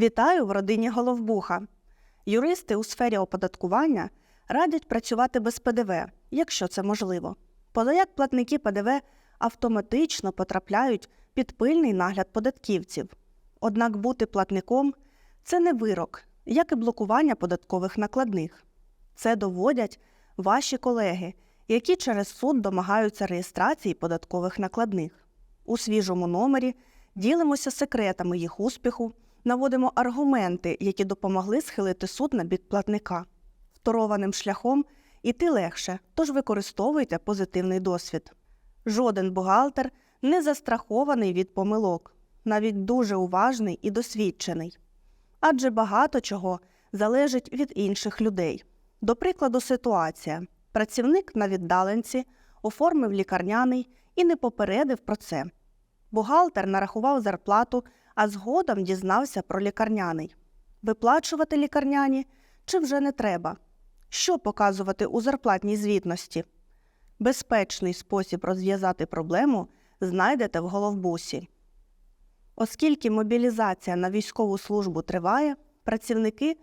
Вітаю в родині Головбуха. Юристи у сфері оподаткування радять працювати без ПДВ, якщо це можливо. Позаяк платники ПДВ автоматично потрапляють під пильний нагляд податківців. Однак бути платником це не вирок, як і блокування податкових накладних. Це доводять ваші колеги, які через суд домагаються реєстрації податкових накладних. У свіжому номері ділимося секретами їх успіху, наводимо аргументи, які допомогли схилити суд на бік платника. Второваним шляхом іти легше, тож використовуйте позитивний досвід. Жоден бухгалтер не застрахований від помилок, навіть дуже уважний і досвідчений. Адже багато чого залежить від інших людей. До прикладу, ситуація: працівник на віддаленці оформив лікарняний і не попередив про це. Бухгалтер нарахував зарплату, а згодом дізнався про лікарняний. Виплачувати лікарняні чи вже не треба? Що показувати у зарплатній звітності? Безпечний спосіб розв'язати проблему знайдете в головбусі. Оскільки мобілізація на військову службу триває, працівники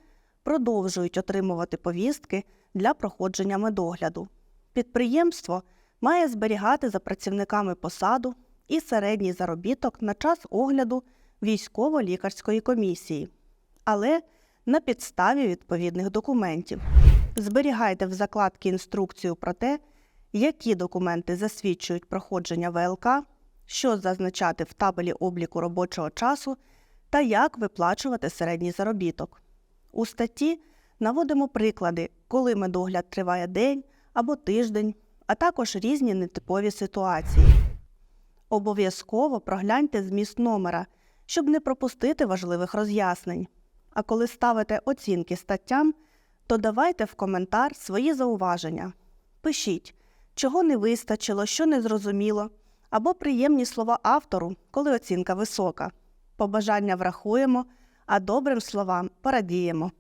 продовжують отримувати повістки для проходження медогляду. Підприємство має зберігати за працівниками посаду і середній заробіток на час огляду військово-лікарської комісії, але на підставі відповідних документів. Зберігайте в закладці інструкцію про те, які документи засвідчують проходження ВЛК, що зазначати в табелі обліку робочого часу та як виплачувати середній заробіток. У статті наводимо приклади, коли медогляд триває день або тиждень, а також різні нетипові ситуації. Обов'язково прогляньте зміст номера, щоб не пропустити важливих роз'яснень. А коли ставите оцінки статтям, то давайте в коментар свої зауваження. Пишіть, чого не вистачило, що не зрозуміло, або приємні слова автору, коли оцінка висока. Побажання врахуємо, а добрим словам порадіємо.